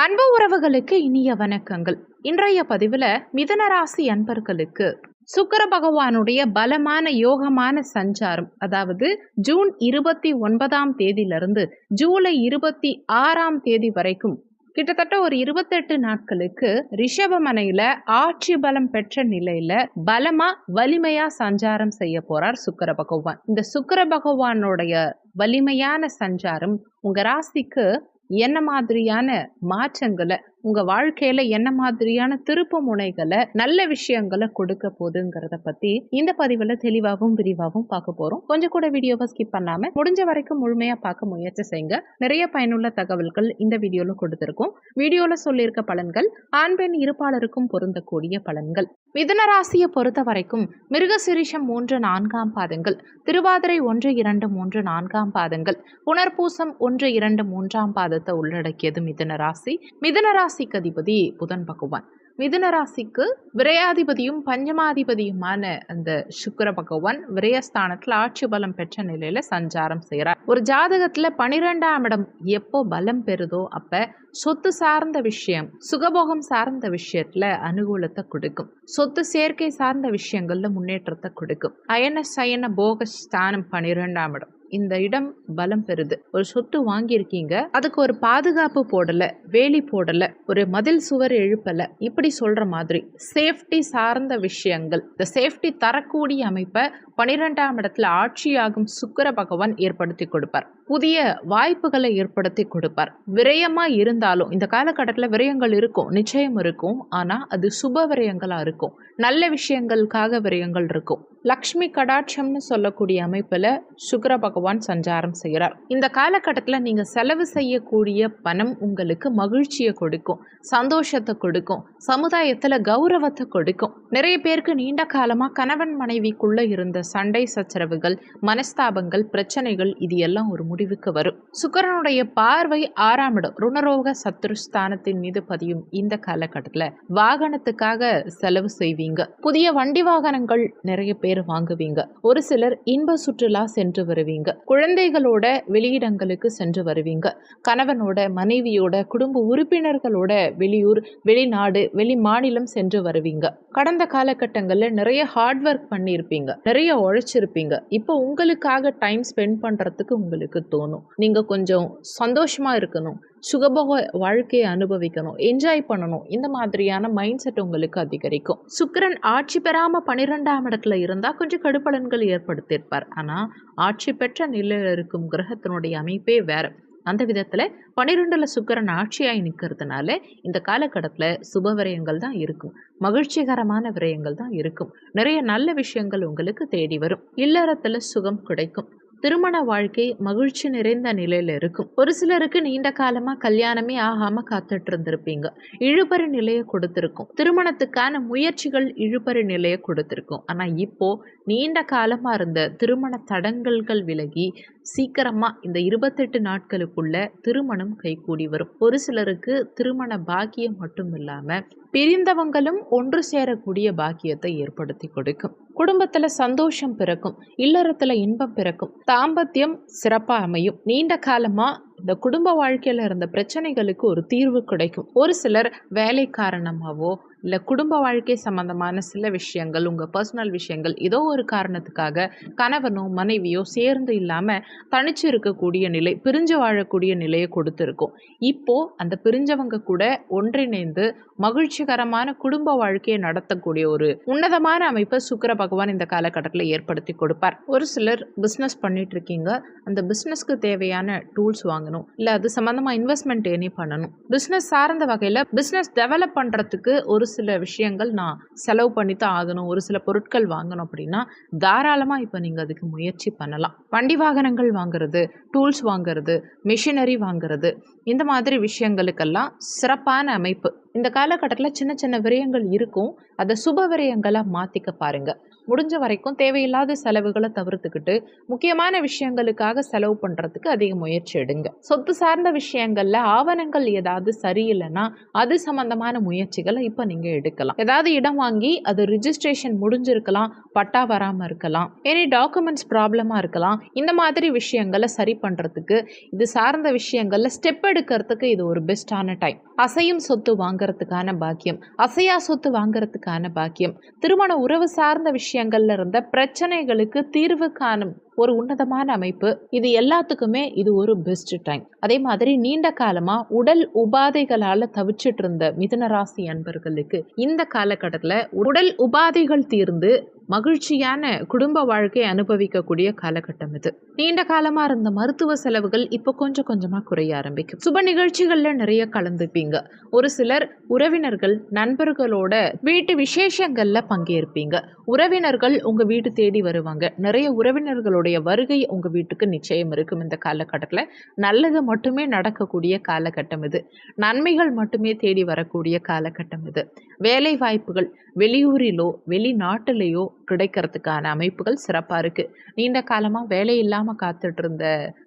அன்பு உறவுகளுக்கு இனிய வணக்கங்கள். இன்றைய பதிவில் மிதனராசி அன்பர்களுக்கு சுக்கர பகவானுடைய பலமான யோகமான சஞ்சாரம் அதாவது ஜூன் இருபத்தி ஒன்பதாம் தேதியிலிருந்து ஜூலை இருபத்தி ஆறாம் தேதி வரைக்கும் கிட்டத்தட்ட ஒரு இருபத்தெட்டு நாட்களுக்கு ரிஷபமனையில ஆட்சி பலம் பெற்ற நிலையில பலமா வலிமையா சஞ்சாரம் செய்ய போறார் சுக்கர பகவான். இந்த சுக்கர பகவானுடைய வலிமையான சஞ்சாரம் உங்க ராசிக்கு என்ன மாதிரியான மாற்றங்களை உங்க வாழ்க்கையில என்ன மாதிரியான திருப்பு முனைகளை நல்ல விஷயங்களை கொடுக்க போகுதுங்கிறத பத்தி இந்த பதிவுல தெளிவாகவும் விரிவாகவும் பார்க்க போறோம். கொஞ்சம் கூட வீடியோவை ஸ்கிப் பண்ணாம முடிஞ்ச வரைக்கும் முழுமையா பார்க்க முயற்சி செய்யுங்க. நிறைய பயனுள்ள தகவல்கள் இந்த வீடியோல கொடுத்துருக்கோம். வீடியோல சொல்லியிருக்க பலன்கள் ஆண் பெண் இருப்பாளருக்கும் பொருந்தக்கூடிய பலன்கள். மிதன ராசியை பொறுத்த வரைக்கும் மிருகசிரிஷம் மூன்று நான்காம் பாதங்கள். திருவாதிரை ஒன்று இரண்டு மூன்று நான்காம் பாதங்கள். புனர்பூசம் ஒன்று இரண்டு மூன்றாம் பாதத்தை உள்ளடக்கியது மிதன ராசி. மிதுன ராசிக்கு அதிபதி புதன் பகவான். மிதுன ராசிக்கு விரையாதிபதியும் பஞ்சமாதிபதியுமான அந்த சுக்கர பகவான் விரயஸ்தானத்தில் ஆட்சி பலம் பெற்ற நிலையில சஞ்சாரம் செய்கிறார் ஒரு ஜாதகத்துல பனிரெண்டாம் இடம் எப்போ பலம் பெறுதோ அப்ப சொத்து சார்ந்த விஷயம் சுகபோகம் சார்ந்த விஷயத்துல அனுகூலத்தை கொடுக்கும். சொத்து சேர்க்கை சார்ந்த விஷயங்கள்ல முன்னேற்றத்தை கொடுக்கும். அயன சயன போக ஸ்தானம் பனிரெண்டாம் இடம். இந்த இடம் பலம் பெறுது. ஒரு சொத்து வாங்கியிருக்கீங்க அதுக்கு ஒரு பாதுகாப்பு போடல வேலி போடல ஒரு மதில் சுவர் எழுப்பல இப்படி சொல்ற மாதிரி. சேஃப்டி சார்ந்த விஷயங்கள். இந்த சேஃப்டி தரக்கூடிய அமைப்பை பனிரெண்டாம் இடத்துல ஆட்சியாகும் சுக்கர பகவான் ஏற்படுத்தி கொடுப்பார். புதிய வாய்ப்புகளை ஏற்படுத்தி கொடுப்பார். விரயமா இருந்தாலும் இந்த காலகட்டத்தில் விரயங்கள் இருக்கும் நிச்சயம் இருக்கும். ஆனா அது சுப விரயங்களா இருக்கும். நல்ல விஷயங்களுக்காக விரயங்கள் இருக்கும். லக்ஷ்மி கடாட்சம்னு சொல்லக்கூடிய அமைப்புல சுக்கர பகவான் சஞ்சாரம் செய்கிறார். இந்த காலகட்டத்தில் நீங்க செலவு செய்யக்கூடிய பணம் உங்களுக்கு மகிழ்ச்சியை கொடுக்கும் சந்தோஷத்தை கொடுக்கும் சமுதாயத்துல கௌரவத்தை கொடுக்கும். நிறைய பேருக்கு நீண்ட காலமா கணவன் மனைவிக்குள்ள இருந்த சண்டை சச்சரவுகள் மனஸ்தாபங்கள் பிரச்சனைகள் இது எல்லாம் ஒரு முடிவுக்கு வரும். சுக்கரனுடைய பார்வை ஆறாம் இடம். ருணரோக சத்ருஸ்தானத்தின் மீது பதியும் இந்த காலகட்டத்தில் வாகனத்துக்காக செலவு செய்வீங்க. புதிய வண்டி வாகனங்கள் நிறைய பேர் வாங்குவீங்க. ஒரு சிலர் இன்ப சுற்றுலா சென்று வருவீங்க. குழந்தைகளோட வெளியிடங்களுக்கு சென்று வருவீங்க. கணவனோட மனைவியோட குடும்ப உறுப்பினர்களோட வெளியூர் வெளிநாடு வெளி மாநிலம் சென்று வருவீங்க. கடந்த காலகட்டங்களில் நிறைய ஹார்ட் ஒர்க் பண்ணியிருப்பீங்க. நிறைய உழைச்சிருப்பீங்க. இப்போ உங்களுக்காக டைம் ஸ்பெண்ட் பண்ணுறதுக்கு உங்களுக்கு தோணும். நீங்கள் கொஞ்சம் சந்தோஷமாக இருக்கணும். சுகபோக வாழ்க்கையை அனுபவிக்கணும் என்ஜாய் பண்ணணும். இந்த மாதிரியான மைண்ட் செட் உங்களுக்கு அதிகரிக்கும். சுக்கிரன் ஆட்சி பெறாமல் பன்னிரெண்டாம் இடத்துல இருந்தால் கொஞ்சம் கடுப்பலன்கள் ஏற்படுத்தியிருப்பார். ஆனால் ஆட்சி பெற்ற நிலையில் இருக்கும் கிரகத்தினுடைய அமைப்பே வேறு. அந்த விதத்தில் பன்னிரெண்டில் சுக்கரன் ஆட்சியாகி நிற்கிறதுனால இந்த காலகட்டத்தில் சுப விரயங்கள் தான் இருக்கும். மகிழ்ச்சிகரமான விரயங்கள் தான் இருக்கும். நிறைய நல்ல விஷயங்கள் உங்களுக்கு தேடி வரும். இல்லறத்தில் சுகம் கிடைக்கும். திருமண வாழ்க்கை மகிழ்ச்சி நிறைந்த நிலையில் இருக்கும். ஒரு சிலருக்கு நீண்ட காலமா கல்யாணமே ஆகாம காத்துட்டு இருந்திருப்பீங்க. இழுபறி நிலையை கொடுத்திருக்கும். திருமணத்துக்கான முயற்சிகள் இழுபறி நிலையை கொடுத்திருக்கும். ஆனா இப்போ நீண்ட காலமா இருந்த திருமண தடங்கல்கள் விலகி சீக்கிரமா இந்த இருபத்தெட்டு நாட்களுக்குள்ள திருமணம் கைகூடி வரும். ஒரு சிலருக்கு திருமண பாக்கியம் மட்டும் இல்லாம பிரிந்தவங்களும் ஒன்று சேரக்கூடிய பாக்கியத்தை ஏற்படுத்தி கொடுக்கும். குடும்பத்துல சந்தோஷம் பிறக்கும் இல்லறத்துல இன்பம் பிறக்கும் தாம்பத்தியம் சிறப்பா அமையும். நீண்ட காலமா இந்த குடும்ப வாழ்க்கையில் இருந்த பிரச்சனைகளுக்கு ஒரு தீர்வு கிடைக்கும். ஒரு சிலர் வேலை காரணமாகவோ இல்லை குடும்ப வாழ்க்கை சம்பந்தமான சில விஷயங்கள் உங்கள் பர்சனல் விஷயங்கள் ஏதோ ஒரு காரணத்துக்காக கணவனோ மனைவியோ சேர்ந்து இல்லாமல் தனிச்சு இருக்கக்கூடிய நிலை பிரிஞ்சு வாழக்கூடிய நிலையை கொடுத்துருக்கோம். இப்போ அந்த பிரிஞ்சவங்க கூட ஒன்றிணைந்து மகிழ்ச்சிகரமான குடும்ப வாழ்க்கையை நடத்தக்கூடிய ஒரு உன்னதமான அமைப்பை சுக்கர பகவான் இந்த காலகட்டத்தில் ஏற்படுத்தி கொடுப்பார். ஒரு சிலர் பிஸ்னஸ் பண்ணிட்டு இருக்கீங்க. அந்த பிஸ்னஸ்க்கு தேவையான டூல்ஸ் வாங்க வாங்கணும் இல்லை அது சம்மந்தமாக இன்வெஸ்ட்மெண்ட் எனி பண்ணணும். பிஸ்னஸ் சார்ந்த வகையில் பிஸ்னஸ் டெவலப் பண்ணுறதுக்கு ஒரு சில விஷயங்கள் நான் செலவு பண்ணி தான் ஆகணும். ஒரு சில பொருட்கள் வாங்கணும் அப்படின்னா தாராளமாக இப்போ நீங்கள் அதுக்கு முயற்சி பண்ணலாம். வண்டி வாகனங்கள் வாங்குறது டூல்ஸ் வாங்குறது மிஷினரி வாங்குறது இந்த மாதிரி விஷயங்களுக்கெல்லாம் சிறப்பான அமைப்பு. இந்த காலகட்டத்தில் சின்ன சின்ன விரயங்கள் இருக்கும். அதை சுப விரயங்களாக மாற்றிக்க பாருங்கள் முடிஞ்ச வரைக்கும் தேவையில்லாத செலவுகளை தவிர்த்துக்கிட்டு முக்கியமான விஷயங்களுக்காக செலவு பண்ணுறதுக்கு அதிக முயற்சி எடுங்க. சொத்து சார்ந்த விஷயங்களில் ஆவணங்கள் ஏதாவது சரியில்லைன்னா அது சம்மந்தமான முயற்சிகளை இப்போ நீங்கள் எடுக்கலாம். ஏதாவது இடம் வாங்கி அது ரிஜிஸ்ட்ரேஷன் முடிஞ்சிருக்கலாம் பட்டா வராமல் இருக்கலாம் எனி டாக்குமெண்ட்ஸ் ப்ராப்ளமாக இருக்கலாம். இந்த மாதிரி விஷயங்களை சரி பண்ணுறதுக்கு இது சார்ந்த விஷயங்களில் ஸ்டெப் எடுக்கிறதுக்கு இது ஒரு பெஸ்ட்டான டைம் அசையும் சொத்து வாங்குறதுக்கான பாக்கியம். அசையா சொத்து வாங்குறதுக்கான பாக்கியம். திருமண உறவு சார்ந்த விஷயங்கள்ல இருந்த பிரச்சனைகளுக்கு தீர்வு காணும் ஒரு உன்னதமான அமைப்பு. இது எல்லாத்துக்குமே இது ஒரு பெஸ்ட் டைம் அதே மாதிரி நீண்ட காலமா உடல் உபாதைகளால தவிச்சிட்டு இருந்த மிதுன ராசி அன்பர்களுக்கு இந்த காலகட்டத்தில் உடல் உபாதைகள் தீர்ந்து மகிழ்ச்சியான குடும்ப வாழ்க்கை அனுபவிக்கக்கூடிய காலகட்டம் இது. நீண்ட காலமா இருந்த மருத்துவ செலவுகள் இப்போ கொஞ்சம் கொஞ்சமா குறைய ஆரம்பிக்கும். சுப நிகழ்ச்சிகள்ல நிறைய கலந்துப்பீங்க. ஒரு சிலர் உறவினர்கள் நண்பர்களோட வீட்டு விசேஷங்கள்ல பங்கேற்பீங்க. உறவினர்கள் உங்க வீட்டு தேடி வருவாங்க. நிறைய உறவினர்களுடைய வருகை உங்க வீட்டுக்கு நிச்சயம் இருக்கும் இந்த காலகட்டத்தில். நல்லது மட்டுமே நடக்கக்கூடிய காலகட்டம் இது. நன்மைகள் மட்டுமே தேடி வரக்கூடிய காலகட்டம் இது. வேலை வாய்ப்புகள் வெளியூரிலோ வெளிநாட்டிலேயோ கிடைக்கிறதுக்கான அமைப்புகள் சிறப்பாக இருக்குது நீண்ட காலமாக வேலை இல்லாமல் காத்துட்டு இருந்த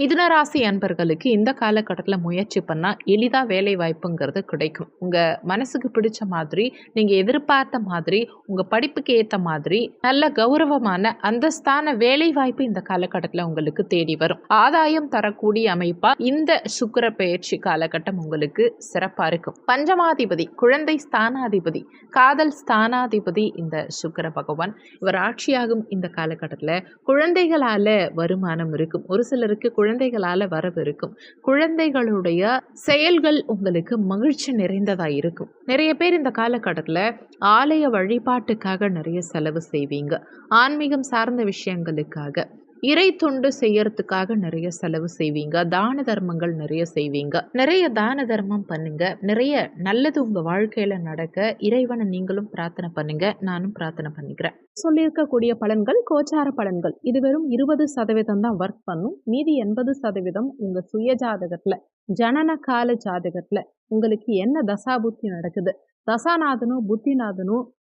மிதுனராசி அன்பர்களுக்கு இந்த காலகட்டத்தில் முயற்சி பண்ணால் எளிதாக வேலை வாய்ப்புங்கிறது கிடைக்கும். உங்கள் மனசுக்கு பிடிச்ச மாதிரி நீங்கள் எதிர்பார்த்த மாதிரி உங்கள் படிப்புக்கு ஏற்ற மாதிரி நல்ல கௌரவமான அந்தஸ்தான வேலை வாய்ப்பு இந்த காலகட்டத்தில் உங்களுக்கு தேடி வரும். ஆதாயம் தரக்கூடிய அமைப்பாக இந்த சுக்கர பயிற்சி காலகட்டம் உங்களுக்கு சிறப்பாக இருக்கும். பஞ்சமாதிபதி குழந்தை ஸ்தானாதிபதி காதல் ஸ்தான ஸ்தானாதிபதி இந்த சுக்கர பகவான். இவர் ஆட்சியாகும் இந்த காலகட்டத்தில் குழந்தைகளால் வருமானம் இருக்கும். ஒரு சிலருக்கு குழந்தைகளால் வரவு இருக்கும். குழந்தைகளுடைய செயல்கள் உங்களுக்கு மகிழ்ச்சி நிறைந்ததாக இருக்கும். நிறைய பேர் இந்த காலகட்டத்தில் ஆலய வழிபாட்டுக்காக நிறைய செலவு செய்வீங்க. ஆன்மீகம் சார்ந்த விஷயங்களுக்காக. இறை தொண்டு செய்யறதுக்காக நிறைய செலவு செய்வீங்க. தான தர்மங்கள் நிறைய செய்வீங்க. நிறைய தான தர்மம் பண்ணுங்க. நிறைய நல்லது உங்க வாழ்க்கையில நடக்க இறைவனை நீங்களும் பிரார்த்தனை பண்ணுங்க. நானும் பிரார்த்தனை பண்ணிக்கிறேன். சொல்லியிருக்கக்கூடிய பலன்கள் கோச்சார பலன்கள். இது வெறும் இருபது சதவீதம் தான் ஒர்க் பண்ணும். மீதி எண்பது சதவீதம் உங்க சுய ஜாதகத்துல ஜனன கால ஜாதகத்துல உங்களுக்கு என்ன தசாபுத்தி நடக்குது? தசாநாதனும் புத்திநாதனும்